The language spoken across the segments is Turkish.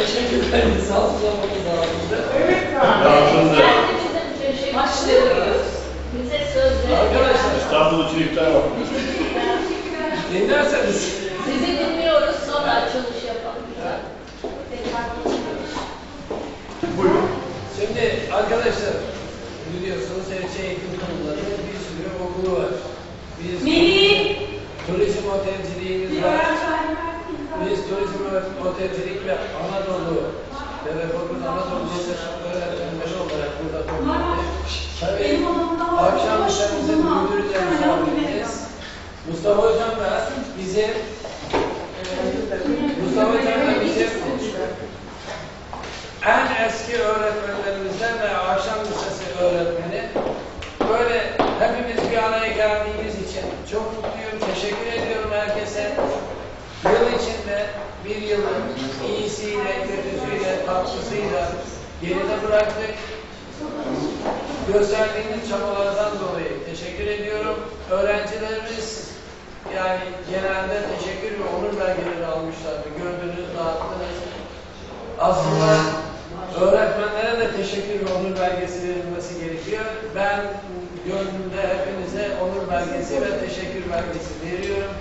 teşekkür ederiz. Sağlıklamamız lazımdı. Evet de teşekkür ediyoruz. Bize söz Arkadaşlar. İstanbul için iptal yok. Dinlerseniz. Sizi dinliyoruz sonra açılış yapalım. Buyurun. Şimdi arkadaşlar biliyorsunuz Erçe Eğitim Kurumları'nın bir sürü okulu var. Biz Melih. turizm otelciliğimiz var. Biz turizm ve otelcilik ve Anadolu Telefonu Anadolu Lisesi öğretmenleri olarak burada toplandık. Tabii akşam işlerimizi müdürüyle misafirimiz. Mustafa Hocam da bizim Mustafa Hocam da bizim en eski öğretmenlerimizden ve akşam lisesi öğretmeni. Böyle hepimiz bir araya geldiğimiz için çok mutluyum. Teşekkür ediyorum herkese. Yıl içinde bir yılı iyisiyle, kötüsüyle, tatlısıyla bıraktık. Gösterdiğiniz çabalardan dolayı teşekkür ediyorum. Öğrencilerimiz yani genelde teşekkür ve onur belgeleri almışlardı. Gördünüz, dağıttınız. Aslında öğretmenlere de teşekkür ve onur belgesi verilmesi gerekiyor. Ben gönlümde hepinize onur belgesi ve teşekkür belgesi veriyorum.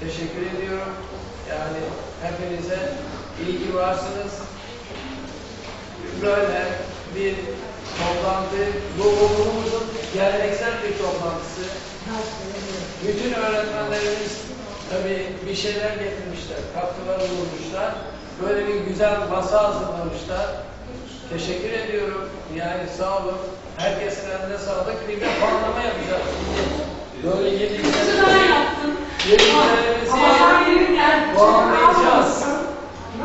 Teşekkür ediyorum. Yani hepinize iyi ki varsınız. Böyle bir toplantı, bu okulumuzun geleneksel bir toplantısı. Bütün öğretmenlerimiz tabii bir şeyler getirmişler, katkılar bulunmuşlar. Böyle bir güzel masa hazırlamışlar. Teşekkür ediyorum. Yani sağ olun. Herkesin eline sağlık. Bir de puanlama yapacağız. Böyle yediklerimizi, yediklerimizi Ama sen yeni geldin. puanlayacağız.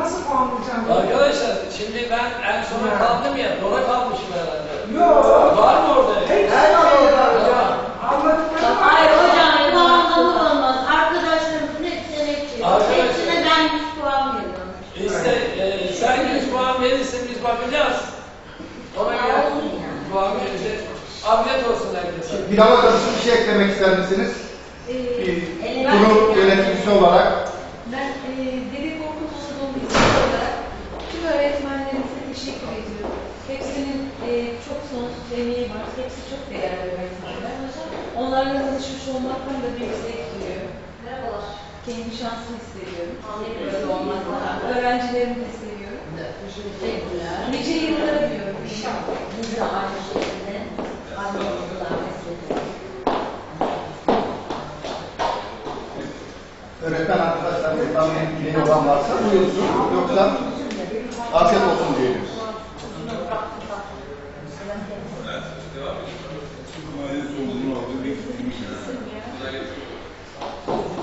Nasıl puanlayacağım? Arkadaşlar şimdi ben en sona kaldım ya, dora kalmışım herhalde. Yok. Var mı orada? Hepsi var. Hocam. Anladıklarım var. Hayır hocam puanlama olmaz. Arkadaşlarımızın hepsine hepsi. Arkadaşlar. Hepsine ben 100 puan veriyorum. İşte e, sen 100 puan verirsin biz bakacağız. Ona Ya, göre puan vereceğiz. Afiyet olsun herkese. Bir karışık bir şey eklemek ister misiniz? Ee, kurum yöneticisi olarak. Ben e, Dede Korkut Anadolu Lisesi olarak tüm öğretmenlerimize teşekkür ediyorum. Hepsinin e, çok sonsuz emeği var. Hepsi çok değerli öğretmenler. Onlarla tanışmış olmaktan da büyük zevk duyuyorum. Merhabalar. Kendi şansımı hissediyorum. Burada olmaktan. Öğrencilerimi de seviyorum. Teşekkürler. Nice yıllara diyorum inşallah. Biz de aynı şekilde aynı meslekte. Öğretmen arkadaşlarımızdan ilgili olan varsa buyursun. Yoksa afiyet olsun diyelim.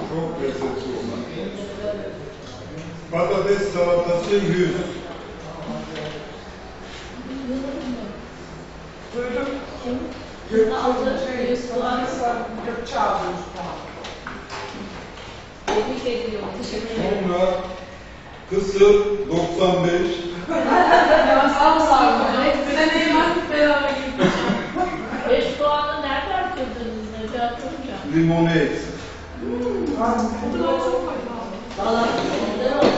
Çok lezzetli olan. Patates salatası 100. Duydum. Şimdi aldı. Şey, 100 puan. Gökçe aldı 100 puan. Tebrik ediyorum. Teşekkür ederim. Sonra kısır 95. Sağ olun. Seneye ben beraber gittim. 5 puanı nerede arttırdınız Necat Hocam? Limonu eksik. Valla güzel oldu. Ben 100 puan.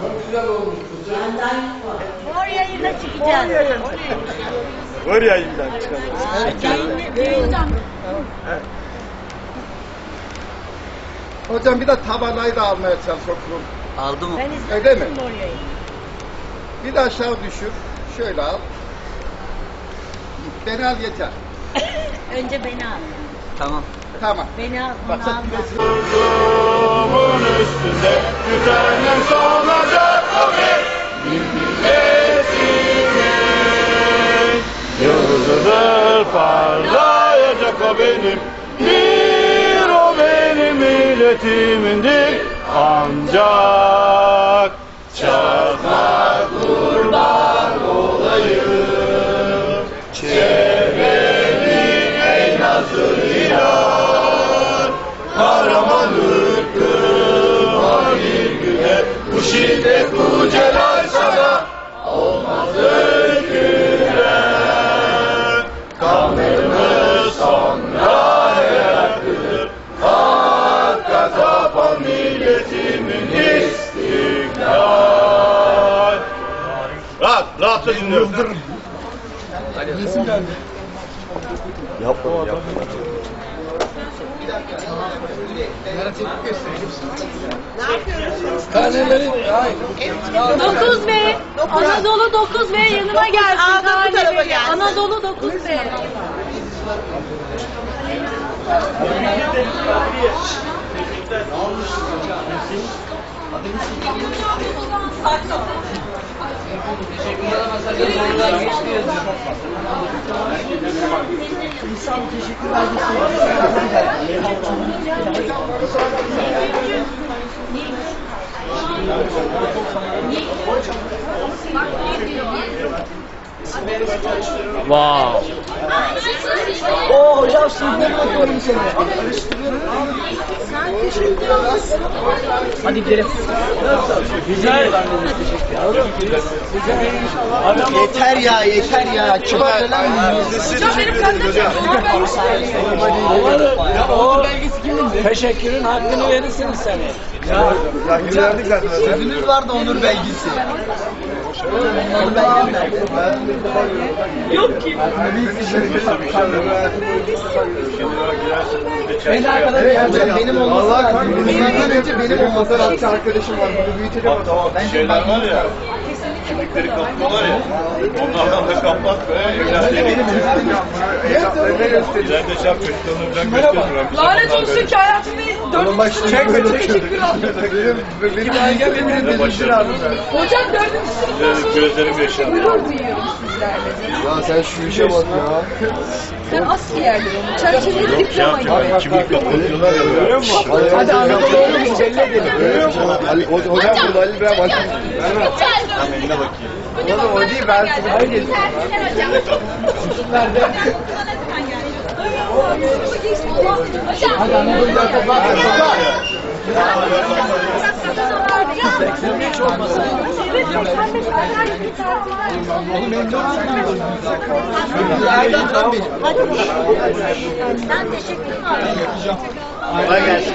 Çok güzel olmuş bu. Benden 100 puan. Mor yayına çıkacağız. Var yayından çıkalım. Hocam bir de tabanayı da almaya çalış okulun. Aldı mı? Ben Öyle mi? izlemiştim mor yayını. Bir de aşağı düşür. Şöyle al. Beni al yeter. Önce beni al. Tamam. Tamam. Beni al, Bak onu sen al. kümesin. Kuzumun üstünde tütenin solacak o bir milletimin Yıldızıdır parlayacak o benim Bir o benim milletimindir Ancak Rahatça dinliyorum. Karneleri, hayır. 9 B. Anadolu 9 B yanıma gelsin. Aa, bu tarafa gelsin. Anadolu 9 B. Teşekkürler ama sadece sorular geçti yazıyor. Wow. Oo hocam sizden bakıyorum seni. Hadi gidelim. Güzel. Yeter ya yeter ya. Kibar falan Ya o belgesi kimin? Teşekkürün hakkını verirsiniz seni. Ya Verdik zaten. Sözünüz vardı onur belgesi. Onur belgesi beni arkadaşlar. Hocam benim olması lazım. Bunlardan önce benim olması lazım. arkadaşım var. Bunu büyütelim. Tamam. Şeyler var ya. Kimlikleri kapatıyorlar ya. Onlardan da kapat ve evlendiğini Evlatlarına göstereyim. İleride. Çocuklarını gösteriyorum. Lanet olsun ki hayatımda dört Bak şimdi böyle teşekkür aldım. Benim belge benim Ne başarılı. Hocam dördüncü sınıftan Gözlerim, gözlerim yaşardı. gurur duyuyorum sizlerle. Ya sen şu işe bak ya. Yerli onu. Çerçeveli diploma gibi. Kimlik kapatıyorlar ya. Görüyor musun? Hadi Anadolu olmuş belli edelim. Görüyor musun? Ali, hocam burada Ali İbrahim Ali. Ben eline bakayım. Oğlum o değil ben sana hayır. Hadi Anadolu'da toplar. Erdem tam benim. Ben teşekkür ederim. Kolay gelsin.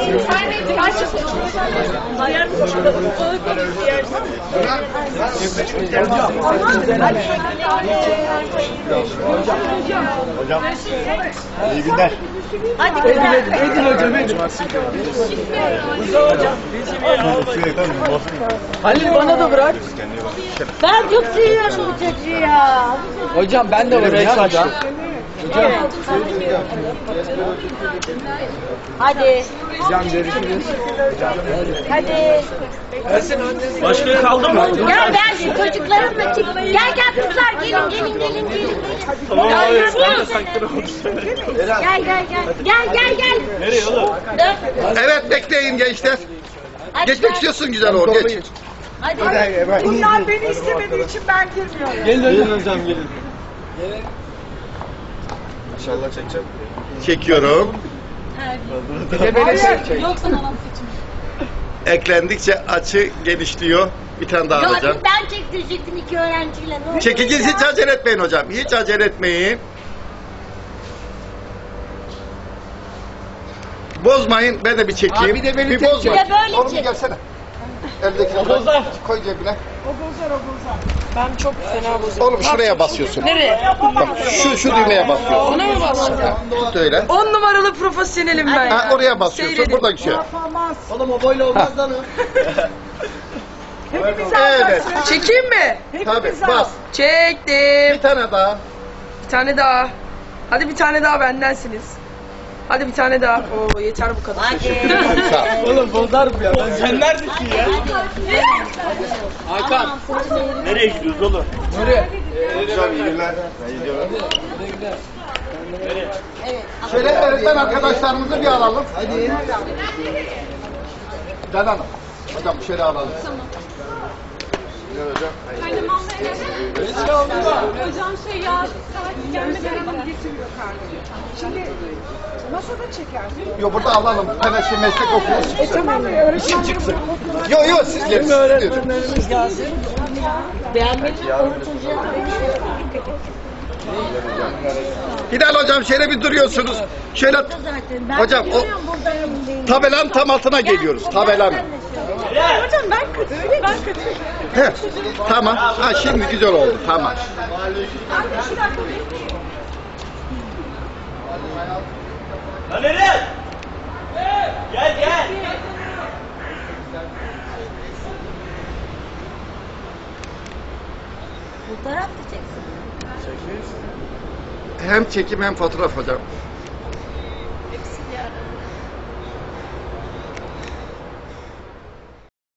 Teşekkür de güzel. İyi günler. Hadi güzel. Edin hocam edin. Halil bana da bırak. Ben çok seviyorum bu çocuğu ya. Hocam ben de varım ya hocam. Hadi. Hadi. Başka kaldı mı? Gel ben çocuklarımla çık. Gel gel kızlar gelin gelin gelin gelin. Tamam Gel, abi. gel, Ben de gel. sanki Gel gel gel. Gel gel gel. Nereye oğlum? Evet bekleyin gençler. Hadi Geçmek gel. istiyorsun güzel olur geç. Hadi. Bunlar beni istemediği için ben girmiyorum. Gelin hocam. hocam gelin. İnşallah çekeceğim. Çekiyorum. Hayır. Yoksa Eklendikçe açı genişliyor. Bir tane daha Ya alacağım. ben çektirecektim iki öğrenciyle. Ne Çekeceğiz ya. hiç acele etmeyin hocam. Hiç acele etmeyin. Bozmayın. Ben de bir çekeyim. Abi de beni bir çek. bozma. Bir de böyle Oğlum çek. gelsene. Eldekini O bozar. koy cebine. O bozar o bozar. Ben çok fena bozuyorum. Oğlum şuraya basıyorsun. Nereye? Bak şu şu düğmeye basıyorsun. Ona mı basacağım? Tut öyle. On numaralı profesyonelim ben Ha, ya. oraya basıyorsun. Seyredin. Buradan şey. Oğlum o böyle olmaz lan Evet. Çekeyim mi? Tabii bas. Çektim. Bir tane daha. Bir tane daha. Hadi bir tane daha bendensiniz. Hadi bir tane daha. Oo yeter bu kadar. Hadi. Oğlum bozar bu ya. Sen neredesin ya? Hakan. Nereye gidiyoruz oğlum? Nereye? Hocam iyi günler. Şöyle öğretmen arkadaşlarımızı bir alalım. Hadi. Can Hanım. Hocam şöyle alalım. Hocam şey ya saat gelmeden adam getiriyor karnını. Şimdi masada çekersin. Yo burada alalım. Hemen şey meslek okulu. E tamam öğretmen çıksın. Yo yo siz gelin. Bizim öğretmenlerimiz gelsin. Çocuğa Hilal hocam şöyle bir duruyorsunuz. Şöyle Hocam, o- tabelanın tam altına geliyoruz. Tabelanın. Hayır hocam ben kötü. Ben kötü. He, tamam. Ha şimdi güzel oldu. Tamam. Lan Eren! Gel gel! Fotoğraf da çeksin. Hem çekim hem fotoğraf hocam.